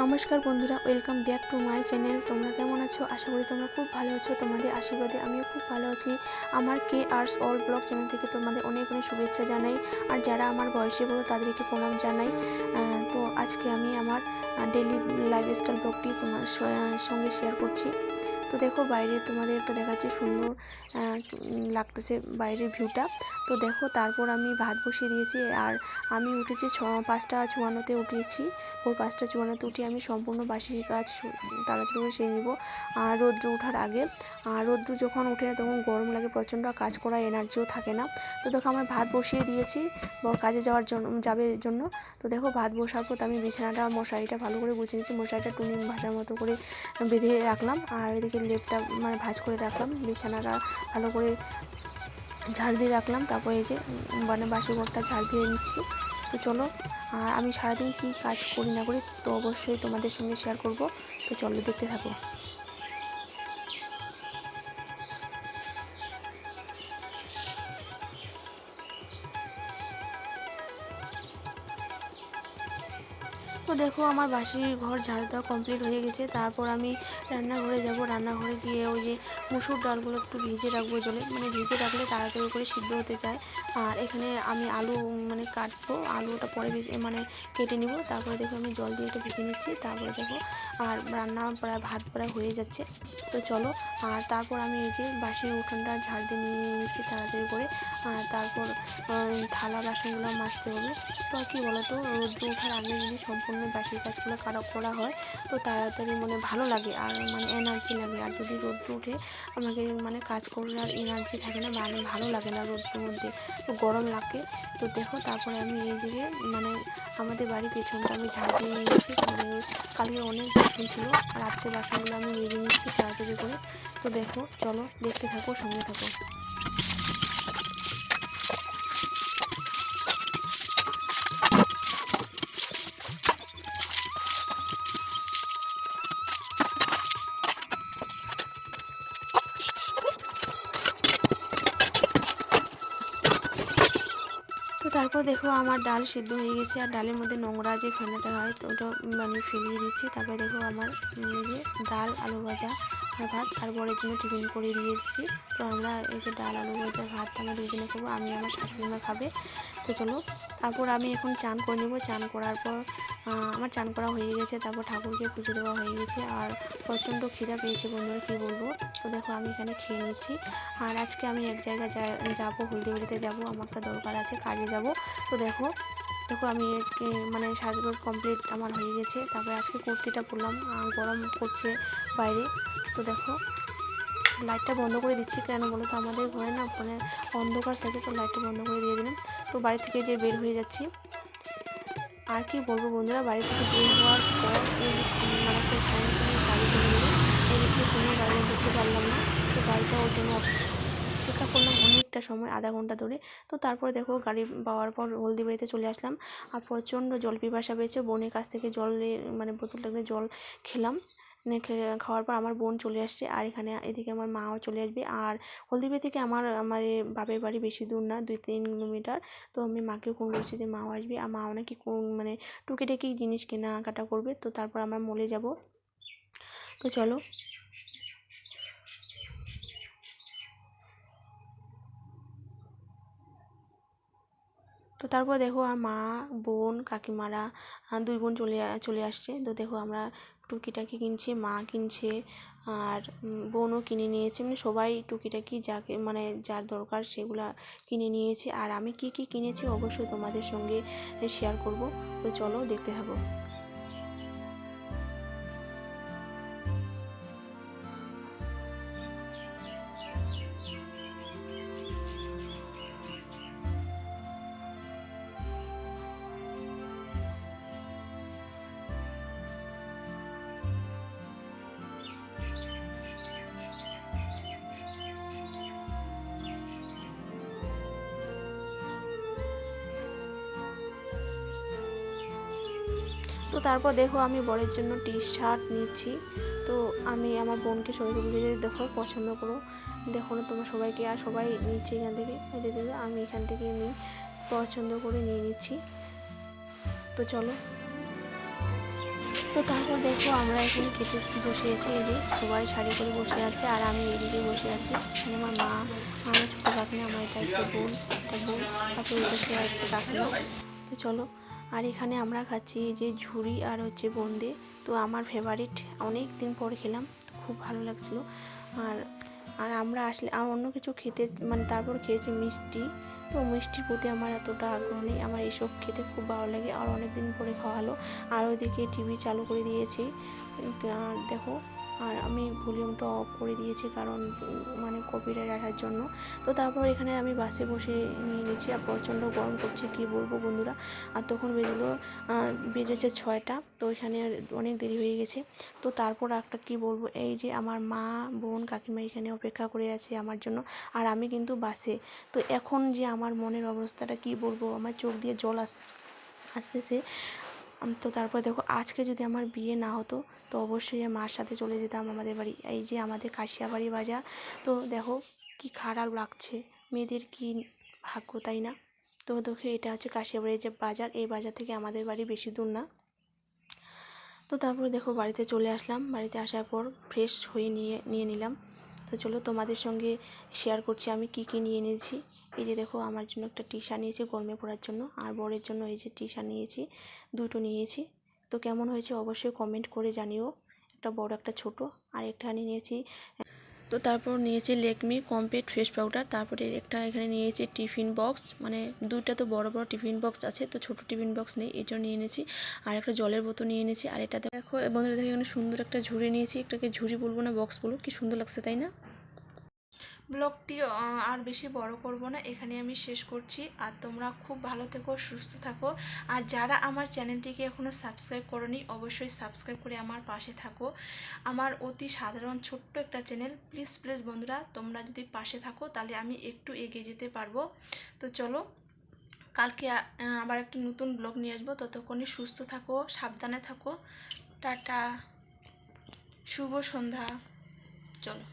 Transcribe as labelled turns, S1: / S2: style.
S1: নমস্কার বন্ধুরা welcome back to my channel তোমরা কেমন আছো? আশা করি তোমরা খুব ভালো আছো। তোমাদের আশীর্বাদে আমিও খুব ভালো আছি। আমার K arts all blog channel থেকে তোমাদের অনেক অনেক শুভেচ্ছা জানাই। আর যারা আমার বয়সে বলো তাদেরকে প্রণাম জানাই। তো আজকে আমি আমার ডেলি লাইফস্টাইল ব্লগটি তোমার সঙ্গে শেয়ার করছি। তো দেখো বাইরে তোমাদের একটা দেখাচ্ছি সুন্দর লাগতেছে বাইরের ভিউটা তো দেখো তারপর আমি ভাত বসিয়ে দিয়েছি আর আমি উঠেছি ছ, পাঁচটা চুয়ান্নতে উঠিয়েছি ভোর পাঁচটা চুয়ান্নতে উঠে আমি সম্পূর্ণ বাসি কাজ তাড়াতাড়ি করে সেরে নিব। আর রৌদ্র ওঠার আগে আর রৌদ্র যখন ওঠে না তখন গরম লাগে, প্রচণ্ড কাজ করার এনার্জিও থাকে না। তো দেখো আমার ভাত বসিয়ে দিয়েছি কাজে যাওয়ার জন্য যাবে জন্য। তো দেখো ভাত বসার পর আমি বিছানাটা, মশারিটা ভালো করে গুছিয়ে নিচ্ছি মশলাটা টুনি ভাষার মতো করে বেঁধে রাখলাম। আর এদিকে লেপটা মানে ভাজ করে রাখলাম। বিছানাটা ভালো করে ঝাড় দিয়ে রাখলাম। তারপরে এই যে মানে বাসি ঘরটা ঝাড় দিয়ে নিচ্ছি। তো চলো, আর আমি সারাদিন কী কাজ করি না করি তো অবশ্যই তোমাদের সঙ্গে শেয়ার করব। তো চলো দেখতে থাকো। তো দেখো আমার বাসির ঘর ঝাড় দেওয়া কমপ্লিট হয়ে গেছে। তারপর আমি রান্নাঘরে যাব। রান্নাঘরে গিয়ে ওই যে মুসুর ডালগুলো একটু ভিজে রাখব জলে। মানে ভিজে রাখলে তাড়াতাড়ি করে সিদ্ধ হতে চায়। আর এখানে আমি আলু মানে কাটবো। আলুটা পরে ভেজে মানে কেটে নিব। তারপরে দেখো আমি জল দিয়ে একটু ভেজে নিচ্ছি। তারপরে দেখো আর রান্না প্রায়, ভাত প্রায় হয়ে যাচ্ছে। তো চলো, আর তারপর আমি এই যে বাসি উঠোনটা ঝাড় দিয়ে নিয়ে নিচ্ছি তাড়াতাড়ি করে। আর তারপর থালা বাসনগুলো মাজতে হবে। তো কি বলতো? রোদ্র ওঠার আগে যদি সম্পূর্ণ বাসি কাজগুলো করা করা হয়, তো তাড়াতাড়ি মানে ভালো লাগে আর মানে এনার্জি লাগে। আর যদি রোদ্র উঠে আমাকে মানে কাজ করার এনার্জি থাকে না মানে ভালো লাগে না রোদ্রের মধ্যে। তো গরম লাগে। তো দেখো, তারপরে আমি এইদিকে মানে আমাদের বাড়ির পেছনটা আমি ঝাড় দিয়ে নিয়েছি। মানে কালকে অনেক বাসন ছিল রাত্রে বাসনগুলো আমি মেজে নিচ্ছি তাড়াতাড়ি করে। তো দেখো, চলো দেখতে থাকো, সঙ্গে থাকো। তারপর দেখো আমার ডাল সিদ্ধ হয়ে গেছে, আর ডালের মধ্যে নোংরা যে ফেলাটা হয়, তো ওটা মানে ফেলিয়ে দিচ্ছি। তারপরে দেখো আমার যে ডাল, আলু ভাজা। আর ভাত আর বরের জন্য টিফিন করে দিয়েছি। তো আমরা এই যে ডাল, আলু ভাজা, ভাত আমরা দুজনে খাব, আমি আমার শাশুড়ি মা খাবে। তো চলো, তারপর আমি এখন চান করে নেব। চান করার পর আমার চান করা হয়ে গেছে, তারপর ঠাকুরকে পুজো দেওয়া হয়ে গেছে। আর প্রচণ্ড খিদা পেয়েছে বন্ধুরা, কী বলব? তো দেখো, আমি এখানে খেয়ে নিচ্ছি। আর আজকে আমি এক জায়গায় যাব হলদিবাড়িতে যাব, আমার একটা দরকার আছে, কাজে যাব। তো দেখো দেখো আমি আজকে মানে সাজগোজ কমপ্লিট আমার হয়ে গেছে। তারপরে আজকে কুর্তিটা পরলাম গরম করছে বাইরে। তো দেখো, লাইটটা বন্ধ করে দিচ্ছি কেন বলো তো? আমাদের ঘরে না মানে অন্ধকার থাকে, তো লাইটটা বন্ধ করে দিয়ে দিলাম। তো বাড়ি থেকে যে বের হয়ে যাচ্ছি, আর কি বলব বন্ধুরা, বাড়ি থেকে বের হওয়ার পর সঙ্গে সঙ্গে গাড়ি কোনো গাড়ি দেখতে পারলাম না, তো গাড়িটা জন্য অপেক্ষা করলাম অনেকটা সময়, আধা ঘণ্টা ধরে। তো তারপরে দেখো গাড়ি পাওয়ার পর হলদিবাড়িতে চলে আসলাম, আর প্রচণ্ড জল পিপাসা পেয়েছে, বোনের কাছ থেকে জল মানে বোতলটা করে জল খেলাম। খাওয়ার পর আমার বোন চলে আসছে আর এখানে এদিকে আমার মাও চলে আসবে। আর হলদিবাড়ি থেকে আমার আমার বাপের বাড়ি বেশি দূর না, দুই তিন কিলোমিটার। তো আমি মাকেও ফোন করেছি যে মাও আসবে। আর মাও নাকি কোন- মানে টুকিটাকি জিনিস কেনাকাটা করবে। তো তারপর আমরা মলে যাব। তো চলো। তো তারপর দেখো, আর মা, বোন, কাকিমারা দুই বোন চলে চলে আসছে। তো দেখো আমরা টুকিটাকি কিনছে, মা কিনছে আর বোনও কিনে নিয়েছে। মানে সবাই টুকিটাকি যাকে মানে যার দরকার সেগুলা কিনে নিয়েছে। আর আমি কি কি কিনেছি অবশ্যই তোমাদের সঙ্গে শেয়ার করব। তো চলো দেখতে থাকো। তো তারপর দেখো আমি বরের জন্য টি শার্ট নিচ্ছি। তো আমি আমার বোনকে সবাইকে বুঝে দিয়ে দেখো, পছন্দ করো। দেখো না, তোমরা সবাইকে আর সবাই নিচ্ছে এখান থেকে। আমি এখান থেকে নিই পছন্দ করে নিয়ে নিচ্ছি। তো চলো। তো তারপর দেখো, আমরা এখানে খেতে বসে আছি। যে, সবাই শাড়ি করে বসে আছে আর আমি এদিকে বসে আছি। এখানে আমার মা, আমার ছোটো কাকিমা আমার হচ্ছে বোন বোন তারপর এটা সে হচ্ছে কাকিমা। তো চলো। আর এখানে আমরা খাচ্ছি এই যে ঝুড়ি আর হচ্ছে বোঁদে। তো আমার ফেভারিট অনেক দিন পর খেলাম খুব ভালো লাগছিল। আর আর আমরা আসলে, আর অন্য কিছু খেতে মানে তারপর খেয়েছি মিষ্টি। তো মিষ্টির প্রতি আমার এতটা আগ্রহ নেই, আমার এইসব খেতে খুব ভালো লাগে। আর অনেক দিন পরে খাওয়া হলো। আর ওইদিকে টিভি চালু করে দিয়েছি। আর দেখো আর আমি ভলিউমটা অফ করে দিয়েছি কারণ মানে কপিরাইট আসার জন্য। তো তারপর এখানে আমি বাসে বসে নিয়ে গেছি আর প্রচণ্ড গরম করছে, কী বলব বন্ধুরা? আর তখন বেজলো বেজেছে ছয়টা, তো এখানে অনেক দেরি হয়ে গেছে। তো তারপর একটা কি বলব, এই যে আমার মা, বোন, কাকিমা এখানে অপেক্ষা করে আছে আমার জন্য, আর আমি কিন্তু বাসে। তো এখন যে আমার মনের অবস্থাটা কি বলব, আমার চোখ দিয়ে জল আস, আসতেছে তো তারপর দেখো, আজকে যদি আমার বিয়ে না হতো, তো অবশ্যই মার সাথে চলে যেতাম আমাদের বাড়ি। এই যে আমাদের কাশিয়াবাড়ি বাজার, তো দেখো কি খারাপ লাগছে। মেয়েদের কি ভাগ্য, তাই না? তো দেখো, এটা হচ্ছে কাশিয়াবাড়ির যে বাজার, এই বাজার থেকে আমাদের বাড়ি বেশি দূর না। তো তারপরে দেখো, বাড়িতে চলে আসলাম। বাড়িতে আসার পর ফ্রেশ হয়ে নিয়ে নিয়ে নিলাম। তো চলো, তোমাদের সঙ্গে শেয়ার করছি আমি কি কি নিয়ে নিয়েছি এই যে দেখো, আমার জন্য একটা টি শার্ট নিয়েছি গরমে পরার জন্য, আর বরের জন্য এই যে টি শার্ট নিয়েছি, দুটো নিয়েছি। তো কেমন হয়েছে অবশ্যই কমেন্ট করে জানিও। একটা বড়, একটা ছোট, আর একটা আমি নিয়েছি। তো তারপর নিয়েছি লেকমি কমপ্লিট ফেস পাউডার তারপরে একটা এখানে নিয়েছি টিফিন বক্স মানে দুইটা তো বড় বড় টিফিন বক্স আছে, তো ছোট টিফিন বক্স নেই, এই জন্য নিয়ে এনেছি আর একটা জলের বোতল নিয়ে এনেছি আর এটা দেখো বন্ধুরা দেখো, এখানে সুন্দর একটা ঝুড়ি নিয়েছি একটাকে ঝুড়ি বলব না বক্স বলব কি সুন্দর লাগছে তাই না? ব্লগটি আর বেশি বড় করব না। এখানে আমি শেষ করছি। আর তোমরা খুব ভালো থেকো, সুস্থ থাকো। আর যারা আমার চ্যানেলটিকে এখনও সাবস্ক্রাইব করনি, অবশ্যই সাবস্ক্রাইব করে আমার পাশে থাকো। আমার অতি সাধারণ ছোট্ট একটা চ্যানেল, প্লিজ প্লিজ বন্ধুরা, তোমরা যদি পাশে থাকো, তাহলে আমি একটু এগিয়ে যেতে পারব। তো চলো, কালকে আবার একটি নতুন ব্লগ নিয়ে আসব। ততক্ষণে সুস্থ থাকো, সাবধানে থাকো। টাটা, শুভ সন্ধ্যা। চলো।